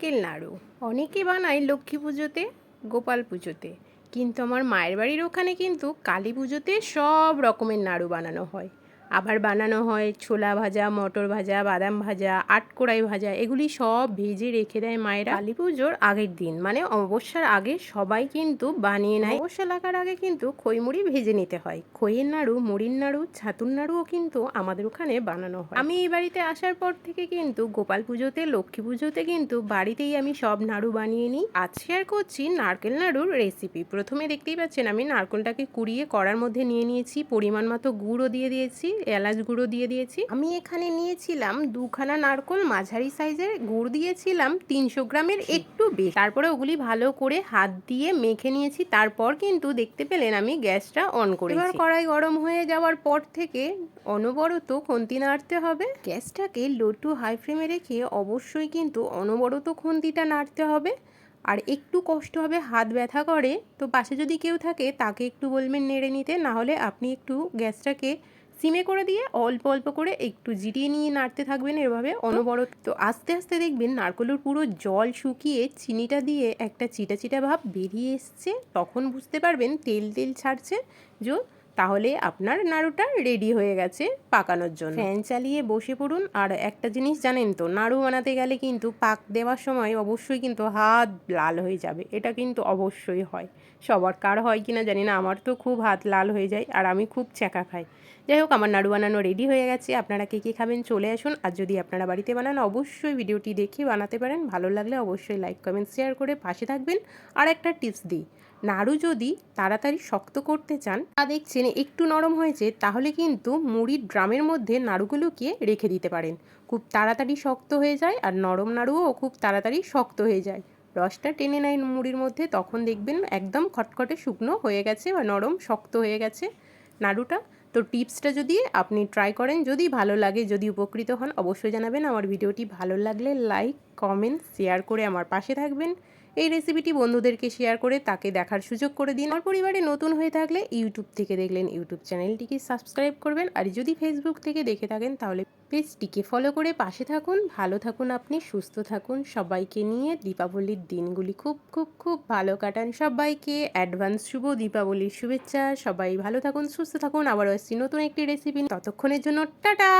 নারকেল নাড়ু। অনেকে বানায় লক্ষ্মী পুজোতে, গোপাল পুজোতে। কিন্তু আমার মায়ের বাড়ির ওখানে কিন্তু কালী পুজোতে সব রকমের নাড়ু বানানো হয়। আবার বানানো হয় ছোলা ভাজা, মটর ভাজা, বাদাম ভাজা, আটকোড়াই ভাজা, এগুলি সব ভেজে রেখে দেয় মায়েরা। কালী পুজোর আগের দিন মানে অমাবস্যার আগে সবাই কিন্তু বানিয়ে নেয়। অমাবস্যা লাগার আগে কিন্তু খইমুড়ি ভেজে নিতে হয়। খইয়ের নাড়ু, মুড়ির নাড়ু, ছাতুর নাড়ুও কিন্তু আমাদের ওখানে বানানো হয়। আমি এই বাড়িতে আসার পর থেকে কিন্তু গোপাল পুজোতে, লক্ষ্মী পুজোতে কিন্তু বাড়িতেই আমি সব নাড়ু বানিয়ে নিই। আজ শেয়ার করছি নারকেল নাড়ুর রেসিপি। প্রথমে দেখতেই পাচ্ছেন আমি নারকেলটাকে কুড়িয়ে কড়ার মধ্যে নিয়ে নিয়েছি, পরিমাণ মতো গুঁড়ো দিয়ে দিয়েছি এলাচ গুঁড়ো দিয়ে দিয়েছি। আমি এখানে নিয়েছিলাম দুখানা নারকোল, মাঝারি সাইজের গুড় দিয়েছিলাম তিনশো গ্রামের একটু বেশি। তারপরে ওগুলি ভালো করে হাত দিয়ে মেখে নিয়েছি। তারপর কিন্তু দেখতে পেলেন আমি গ্যাসটা অন করে এবার কড়াই গরম হয়ে যাওয়ার পর থেকে অনবরত খুন্তি নাড়তে হবে। গ্যাসটাকে লো টু হাই ফ্লেমে রেখে অবশ্যই কিন্তু অনবরত খুন্তিটা নাড়তে হবে। আর একটু কষ্ট হবে, হাত ব্যথা করে। তো পাশে যদি কেউ থাকে তাকে একটু বলবেন নেড়ে নিতে না হলে আপনি একটু গ্যাসটাকে সিমে করে দিয়ে অল্প অল্প করে একটু জিরিয়ে নিয়ে নাড়তে থাকবেন এভাবে অনবরত। তো আস্তে আস্তে দেখবেন নারকলের পুরো জল শুকিয়ে চিনিটা দিয়ে একটা চিটা চিটা ভাব বেরিয়ে এসছে। তখন বুঝতে পারবেন তেল তেল ছাড়ছে। যে তাহলে আপনার নাড়ুটা রেডি হয়ে গেছে পাকানোর জন্য। ফ্যান চালিয়ে বসে পড়ুন। আর একটা জিনিস জানেন তো, নাড়ু বানাতে গেলে কিন্তু পাক দেওয়ার সময় অবশ্যই কিন্তু হাত লাল হয়ে যাবে। এটা কিন্তু অবশ্যই হয়। সবার কার হয় কিনা জানি না। আমার তো খুব হাত লাল হয়ে যায় আর আমি খুব চ্যাকা খাই। যাই হোক, আমার নাড়ু বানানো রেডি হয়ে গেছে। আপনারা কে কী খাবেন চলে আসুন। আর যদি আপনারা বাড়িতে বানান, অবশ্যই ভিডিওটি দেখে বানাতে পারেন। ভালো লাগলে অবশ্যই লাইক কমেন্ট শেয়ার করে পাশে থাকবেন। আর একটা টিপস দিই, নাড়ু যদি তাড়াতাড়ি শক্ত করতে চান, তা দেখছেন একটু নরম হয়েছে, তাহলে কিন্তু মুড়ির ড্রামের মধ্যে নাড়ুগুলোকে রেখে দিতে পারেন। খুব তাড়াতাড়ি শক্ত হয়ে যায়, আর নরম নাড়ুও খুব তাড়াতাড়ি শক্ত হয়ে যায়। রসটা টেনে নেয় মুড়ির মধ্যে, তখন দেখবেন একদম খটখটে শুকনো হয়ে গেছে বা নরম শক্ত হয়ে গেছে। নাড়ুটা তো টিপসটা যদি আপনি ট্রাই করেন, যদি ভালো লাগে, যদি উপকৃত হন, অবশ্যই জানাবেন। আমার ভিডিওটি ভালো লাগলে লাইক কমেন্ট শেয়ার করে আমার পাশে থাকবেন। এই রেসিপিটি বন্ধুদেরকে শেয়ার করে তাকে দেখার সুযোগ করে দিন। আমার পরিবারে নতুন হয়ে থাকলে ইউটিউব থেকে দেখলেন ইউটিউব চ্যানেলটিকে সাবস্ক্রাইব করবেন। আর যদি ফেসবুক থেকে দেখে থাকেন, তাহলে পেজটিকে ফলো করে পাশে থাকুন। ভালো থাকুন আপনি, সুস্থ থাকুন। সবাইকে নিয়ে দীপাবলির দিনগুলি খুব খুব খুব ভালো কাটান। সবাইকে অ্যাডভান্স শুভ দীপাবলির শুভেচ্ছা। সবাই ভালো থাকুন, সুস্থ থাকুন। আবারও আসছি নতুন একটি রেসিপি ততক্ষণের জন্য টাটা!